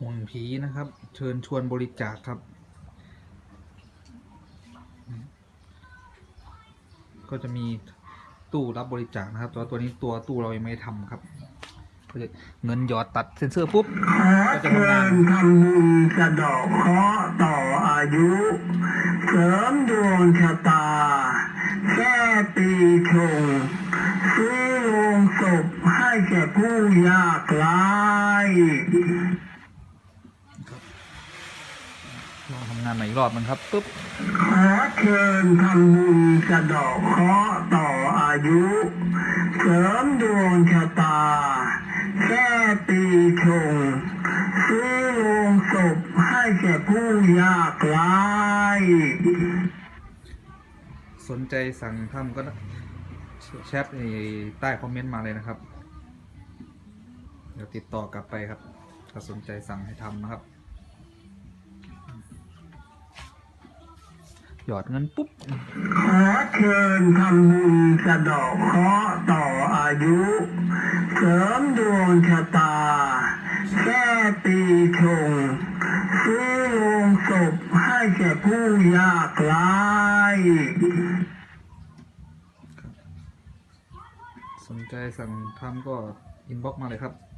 ห่วงผีนะครับ เชิญชวนบริจาคครับ ก็จะมีตู้รับบริจาคนะครับตัวตัวนี้ตัวตู้เรายังไม่ได้ทำครับก็จะเงินหยอดตัดเซ็นเซอร์ปุ๊บขอเชิญทำบุญสะดาะเคราะห์ต่ออายุ เสริมดวงชะตาแก้ปีชงซื้อโรงศพให้แก่ผู้ยากไร้ ลองทำงานใหม่อีกรอบมันครับปุ๊บขอเชิญทำบุญสะดาะเคราะห์ต่ออายุ เสริมดวงชะตา แก้ปีชง ซื้อโรงศพให้แก่ผู้ยากไร้สนใจสั่งทำก็แชทในใต้คอมเมนต์มาเลยนะครับ เดี๋ยวติดต่อกลับไปครับ ถ้าสนใจสั่งให้ทำนะครับ หยอดเงินปุ๊บ ขอเชิญทำบุญสะเดาะเคราะห์ต่ออายุ เสริมดวงชะตา แก้ปีชง ซื้อโรงศพให้แก่ผู้ยากไร้สนใจสั่งทำก็อินบ็อกมาเลยครับ